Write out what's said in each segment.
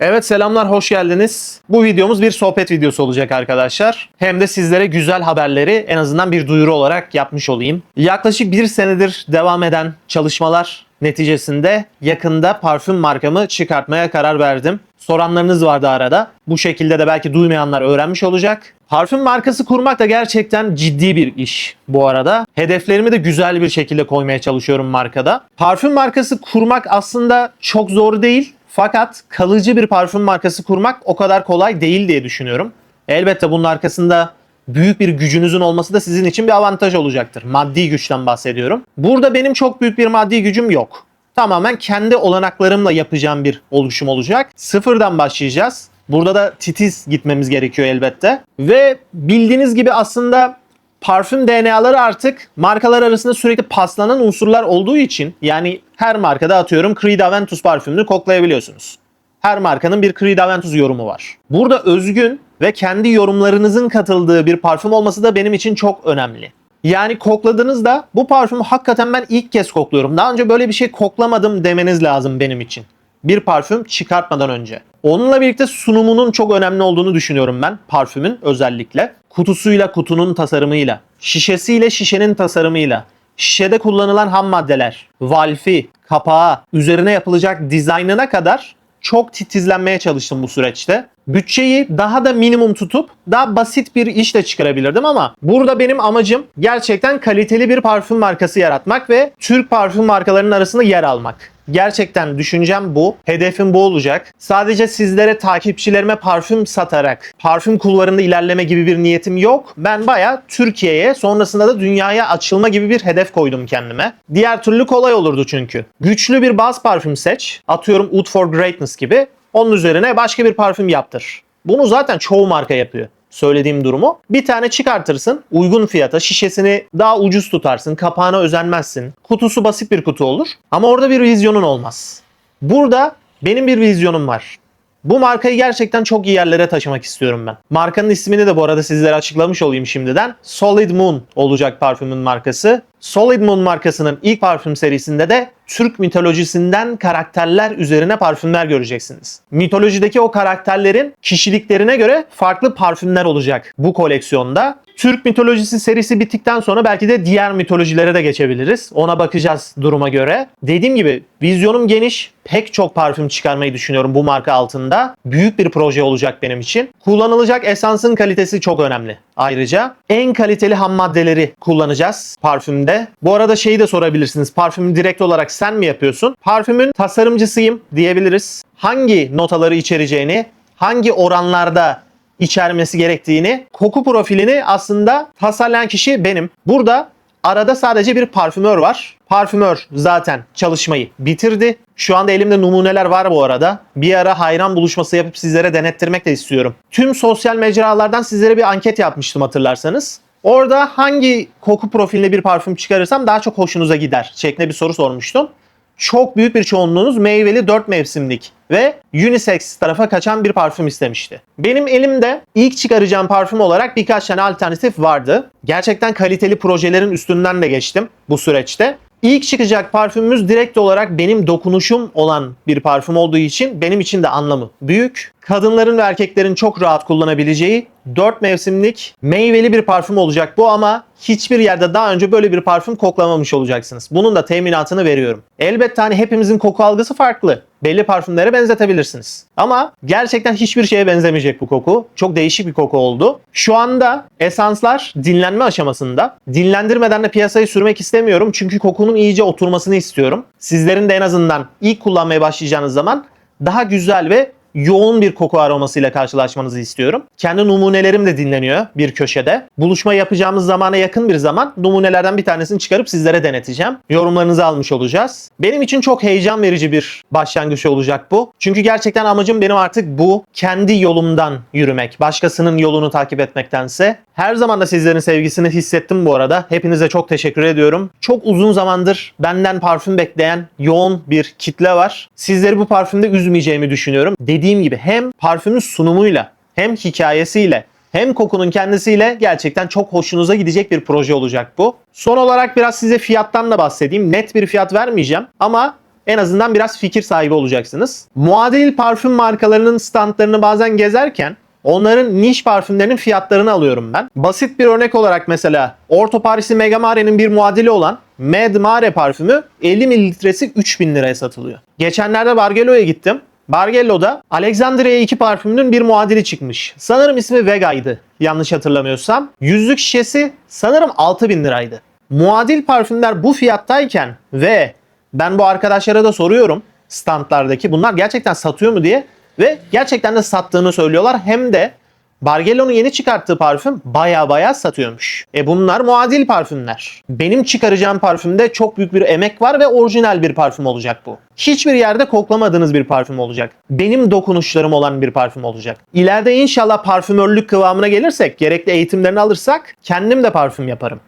Evet selamlar, hoş geldiniz. Bu videomuz bir sohbet videosu olacak arkadaşlar. Hem de sizlere güzel haberleri en azından bir duyuru olarak yapmış olayım. Yaklaşık bir senedir devam eden çalışmalar neticesinde yakında parfüm markamı çıkartmaya karar verdim. Soranlarınız vardı arada. Bu şekilde de belki duymayanlar öğrenmiş olacak. Parfüm markası kurmak da gerçekten ciddi bir iş bu arada. Hedeflerimi de güzel bir şekilde koymaya çalışıyorum markada. Parfüm markası kurmak aslında çok zor değil. Fakat kalıcı bir parfüm markası kurmak o kadar kolay değil diye düşünüyorum. Elbette bunun arkasında büyük bir gücünüzün olması da sizin için bir avantaj olacaktır. Maddi güçten bahsediyorum. Burada benim çok büyük bir maddi gücüm yok. Tamamen kendi olanaklarımla yapacağım bir oluşum olacak. Sıfırdan başlayacağız. Burada da titiz gitmemiz gerekiyor elbette. Ve bildiğiniz gibi aslında parfüm DNA'ları artık markalar arasında sürekli paslanan unsurlar olduğu için yani her markada atıyorum Creed Aventus parfümünü koklayabiliyorsunuz. Her markanın bir Creed Aventus yorumu var. Burada özgün ve kendi yorumlarınızın katıldığı bir parfüm olması da benim için çok önemli. Yani kokladığınızda bu parfümü hakikaten ben ilk kez kokluyorum. Daha önce böyle bir şey koklamadım demeniz lazım benim için. Bir parfüm çıkartmadan önce. Onunla birlikte sunumunun çok önemli olduğunu düşünüyorum ben parfümün özellikle. Kutusuyla kutunun tasarımıyla, şişesiyle şişenin tasarımıyla, şişede kullanılan ham maddeler, valfi, kapağı, üzerine yapılacak dizaynına kadar çok titizlenmeye çalıştım bu süreçte. Bütçeyi daha da minimum tutup daha basit bir işle çıkarabilirdim ama burada benim amacım gerçekten kaliteli bir parfüm markası yaratmak ve Türk parfüm markalarının arasında yer almak. Gerçekten düşüncem bu. Hedefim bu olacak. Sadece sizlere takipçilerime parfüm satarak parfüm kulvarında ilerleme gibi bir niyetim yok. Ben baya Türkiye'ye sonrasında da dünyaya açılma gibi bir hedef koydum kendime. Diğer türlü kolay olurdu çünkü. Güçlü bir baz parfüm seç. Atıyorum Oud for Greatness gibi. Onun üzerine başka bir parfüm yaptır. Bunu zaten çoğu marka yapıyor söylediğim durumu. Bir tane çıkartırsın uygun fiyata şişesini daha ucuz tutarsın kapağına özenmezsin. Kutusu basit bir kutu olur ama orada bir vizyonun olmaz. Burada benim bir vizyonum var. Bu markayı gerçekten çok iyi yerlere taşımak istiyorum ben. Markanın ismini de bu arada sizlere açıklamış olayım şimdiden. Solid Moon olacak parfümün markası. Solid Moon markasının ilk parfüm serisinde de Türk mitolojisinden karakterler üzerine parfümler göreceksiniz. Mitolojideki o karakterlerin kişiliklerine göre farklı parfümler olacak bu koleksiyonda. Türk mitolojisi serisi bittikten sonra belki de diğer mitolojilere de geçebiliriz. Ona bakacağız duruma göre. Dediğim gibi vizyonum geniş. Pek çok parfüm çıkarmayı düşünüyorum bu marka altında. Büyük bir proje olacak benim için. Kullanılacak esansın kalitesi çok önemli. Ayrıca en kaliteli ham maddeleri kullanacağız parfümde. Bu arada şeyi de sorabilirsiniz. Parfümü direkt olarak sen mi yapıyorsun? Parfümün tasarımcısıyım diyebiliriz. Hangi notaları içereceğini, hangi oranlarda içermesi gerektiğini, koku profilini aslında tasarlayan kişi benim. Burada arada sadece bir parfümör var. Parfümör zaten çalışmayı bitirdi. Şu anda elimde numuneler var bu arada. Bir ara hayran buluşması yapıp sizlere denettirmek de istiyorum. Tüm sosyal mecralardan sizlere bir anket yapmıştım hatırlarsanız. Orada hangi koku profiline bir parfüm çıkarırsam daha çok hoşunuza gider şeklinde bir soru sormuştum. Çok büyük bir çoğunluğunuz meyveli 4 mevsimlik ve unisex tarafa kaçan bir parfüm istemişti. Benim elimde ilk çıkaracağım parfüm olarak birkaç tane alternatif vardı. Gerçekten kaliteli projelerin üstünden de geçtim bu süreçte. İlk çıkacak parfümümüz direkt olarak benim dokunuşum olan bir parfüm olduğu için benim için de anlamı büyük. Kadınların ve erkeklerin çok rahat kullanabileceği 4 mevsimlik meyveli bir parfüm olacak bu ama hiçbir yerde daha önce böyle bir parfüm koklamamış olacaksınız. Bunun da teminatını veriyorum. Elbette hani hepimizin koku algısı farklı. Belli parfümlere benzetebilirsiniz. Ama gerçekten hiçbir şeye benzemeyecek bu koku. Çok değişik bir koku oldu. Şu anda esanslar dinlenme aşamasında. Dinlendirmeden de piyasayı sürmek istemiyorum. Çünkü kokunun iyice oturmasını istiyorum. Sizlerin de en azından ilk kullanmaya başlayacağınız zaman daha güzel ve yoğun bir koku aromasıyla karşılaşmanızı istiyorum. Kendi numunelerim de dinleniyor bir köşede. Buluşma yapacağımız zamana yakın bir zaman numunelerden bir tanesini çıkarıp sizlere deneteceğim. Yorumlarınızı almış olacağız. Benim için çok heyecan verici bir başlangıç olacak bu. Çünkü gerçekten amacım benim artık bu kendi yolumdan yürümek. Başkasının yolunu takip etmektense. Her zaman da sizlerin sevgisini hissettim bu arada. Hepinize çok teşekkür ediyorum. Çok uzun zamandır benden parfüm bekleyen yoğun bir kitle var. Sizleri bu parfümde üzmeyeceğimi düşünüyorum. Dediğim gibi hem parfümün sunumuyla hem hikayesiyle hem kokunun kendisiyle gerçekten çok hoşunuza gidecek bir proje olacak bu. Son olarak biraz size fiyattan da bahsedeyim. Net bir fiyat vermeyeceğim ama En azından biraz fikir sahibi olacaksınız. Muadil parfüm markalarının standlarını bazen gezerken Onların niş parfümlerinin fiyatlarını alıyorum ben. Basit bir örnek olarak mesela Orto Paris'i Megamare'nin bir muadili olan Mad Mare parfümü 50 mililitresi 3000 liraya satılıyor. Geçenlerde Bargello'ya gittim. Bargello'da Alexandria 2 parfümünün bir muadili çıkmış. Sanırım ismi Vega'ydı yanlış hatırlamıyorsam. Yüzlük şişesi sanırım 6000 liraydı. Muadil parfümler bu fiyattayken ve ben bu arkadaşlara da soruyorum standlardaki bunlar gerçekten satıyor mu diye ve gerçekten de sattığını söylüyorlar. Hem de Bargello'nun yeni çıkarttığı parfüm baya baya satıyormuş. E bunlar muadil parfümler. Benim çıkaracağım parfümde çok büyük bir emek var ve orijinal bir parfüm olacak bu. Hiçbir yerde koklamadığınız bir parfüm olacak. Benim dokunuşlarım olan bir parfüm olacak. İleride inşallah parfümörlük kıvamına gelirsek, gerekli eğitimlerini alırsak kendim de parfüm yaparım.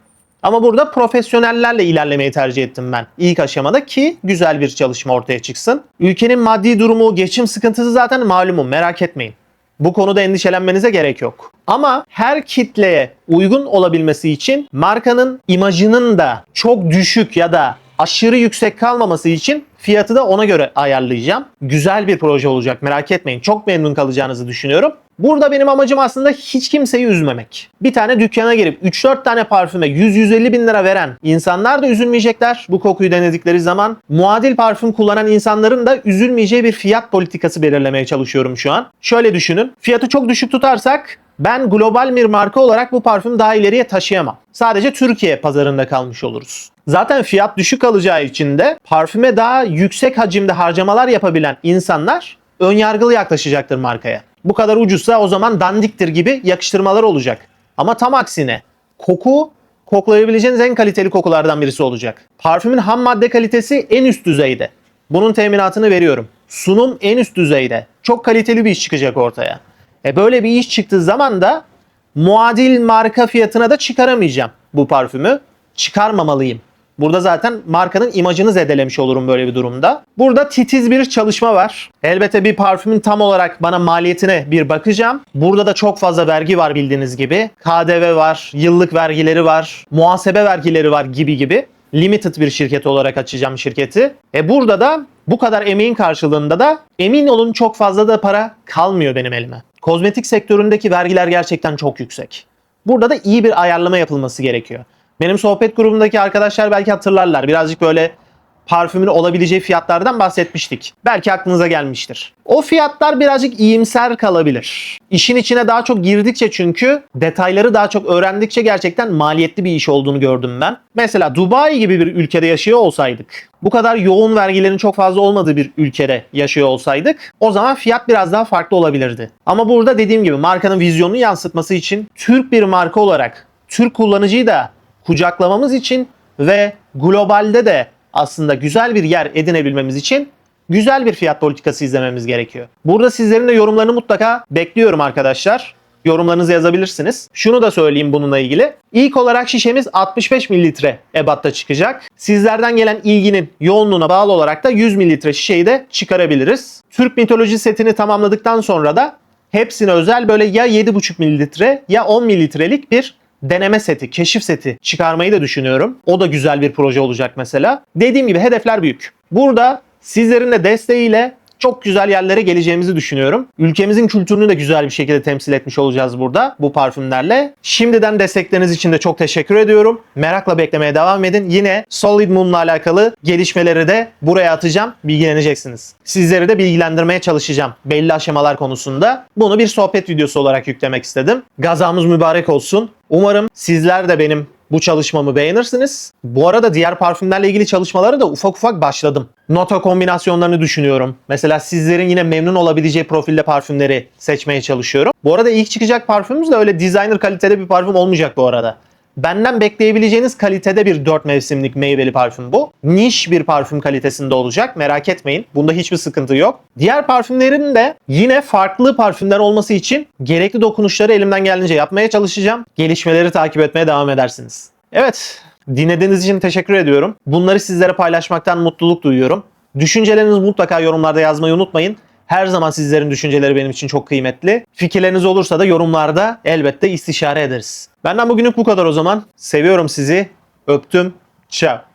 Ama burada profesyonellerle ilerlemeyi tercih ettim ben ilk aşamada ki güzel bir çalışma ortaya çıksın. Ülkenin maddi durumu, geçim sıkıntısı zaten malumum merak etmeyin. Bu konuda endişelenmenize gerek yok. Ama her kitleye uygun olabilmesi için markanın imajının da çok düşük ya da aşırı yüksek kalmaması için fiyatı da ona göre ayarlayacağım. Güzel bir proje olacak merak etmeyin. Çok memnun kalacağınızı düşünüyorum. Burada benim amacım aslında hiç kimseyi üzmemek. Bir tane dükkana girip 3-4 tane parfüme 100-150 bin lira veren insanlar da üzülmeyecekler bu kokuyu denedikleri zaman. Muadil parfüm kullanan insanların da üzülmeyeceği bir fiyat politikası belirlemeye çalışıyorum şu an. Şöyle düşünün. Fiyatı çok düşük tutarsak ben global bir marka olarak bu parfümü daha ileriye taşıyamam. Sadece Türkiye pazarında kalmış oluruz. Zaten fiyat düşük alacağı için de parfüme daha yüksek hacimde harcamalar yapabilen insanlar önyargılı yaklaşacaktır markaya. Bu kadar ucuzsa o zaman dandiktir gibi yakıştırmalar olacak. Ama tam aksine koku koklayabileceğiniz en kaliteli kokulardan birisi olacak. Parfümün ham madde kalitesi en üst düzeyde. Bunun teminatını veriyorum. Sunum en üst düzeyde. Çok kaliteli bir iş çıkacak ortaya. E böyle bir iş çıktığı zaman da muadil marka fiyatına da çıkaramayacağım bu parfümü. Çıkarmamalıyım. Burada zaten markanın imajını zedelemiş olurum böyle bir durumda. Burada titiz bir çalışma var. Elbette bir parfümün tam olarak bana maliyetine bir bakacağım. Burada da çok fazla vergi var bildiğiniz gibi. KDV var, yıllık vergileri var, muhasebe vergileri var gibi gibi. Limited bir şirket olarak açacağım şirketi. E burada da bu kadar emeğin karşılığında da emin olun çok fazla da para kalmıyor benim elime. Kozmetik sektöründeki vergiler gerçekten çok yüksek. Burada da iyi bir ayarlama yapılması gerekiyor. Benim sohbet grubundaki arkadaşlar belki hatırlarlar. Birazcık böyle parfümün olabileceği fiyatlardan bahsetmiştik. Belki aklınıza gelmiştir. O fiyatlar birazcık iyimser kalabilir. İşin içine daha çok girdikçe çünkü detayları daha çok öğrendikçe gerçekten maliyetli bir iş olduğunu gördüm ben. Mesela Dubai gibi bir ülkede yaşıyor olsaydık, bu kadar yoğun vergilerin çok fazla olmadığı bir ülkede yaşıyor olsaydık o zaman fiyat biraz daha farklı olabilirdi. Ama burada dediğim gibi markanın vizyonunu yansıtması için Türk bir marka olarak Türk kullanıcıyı da kucaklamamız için ve globalde de aslında güzel bir yer edinebilmemiz için güzel bir fiyat politikası izlememiz gerekiyor. Burada sizlerin de yorumlarını mutlaka bekliyorum arkadaşlar. Yorumlarınızı yazabilirsiniz. Şunu da söyleyeyim bununla ilgili. İlk olarak şişemiz 65 mililitre ebatta çıkacak. Sizlerden gelen ilginin yoğunluğuna bağlı olarak da 100 mililitre şişeyi de çıkarabiliriz. Türk mitoloji setini tamamladıktan sonra da hepsine özel böyle ya 7,5 mililitre ya 10 mililitrelik bir deneme seti, keşif seti çıkarmayı da düşünüyorum. O da güzel bir proje olacak mesela. Dediğim gibi hedefler büyük. Burada sizlerin de desteğiyle çok güzel yerlere geleceğimizi düşünüyorum. Ülkemizin kültürünü de güzel bir şekilde temsil etmiş olacağız burada bu parfümlerle. Şimdiden destekleriniz için de çok teşekkür ediyorum. Merakla beklemeye devam edin. Yine Solid Moon'la alakalı gelişmeleri de buraya atacağım. Bilgileneceksiniz. Sizleri de bilgilendirmeye çalışacağım belli aşamalar konusunda. Bunu bir sohbet videosu olarak yüklemek istedim. Gazamız mübarek olsun. Umarım sizler de benim bu çalışmamı beğenirsiniz. Bu arada diğer parfümlerle ilgili çalışmalara da ufak ufak başladım. Nota kombinasyonlarını düşünüyorum. Mesela sizlerin yine memnun olabileceği profilde parfümleri seçmeye çalışıyorum. Bu arada ilk çıkacak parfümümüz de öyle designer kalitede bir parfüm olmayacak bu arada. Benden bekleyebileceğiniz kalitede bir 4 mevsimlik meyveli parfüm bu. Niş bir parfüm kalitesinde olacak merak etmeyin. Bunda hiçbir sıkıntı yok. Diğer parfümlerin de yine farklı parfümler olması için gerekli dokunuşları elimden geldiğince yapmaya çalışacağım. Gelişmeleri takip etmeye devam edersiniz. Evet, dinlediğiniz için teşekkür ediyorum. Bunları sizlere paylaşmaktan mutluluk duyuyorum. Düşüncelerinizi mutlaka yorumlarda yazmayı unutmayın. Her zaman sizlerin düşünceleri benim için çok kıymetli. Fikirleriniz olursa da yorumlarda elbette istişare ederiz. Benden bugünlük bu kadar o zaman. Seviyorum sizi. Öptüm. Ciao.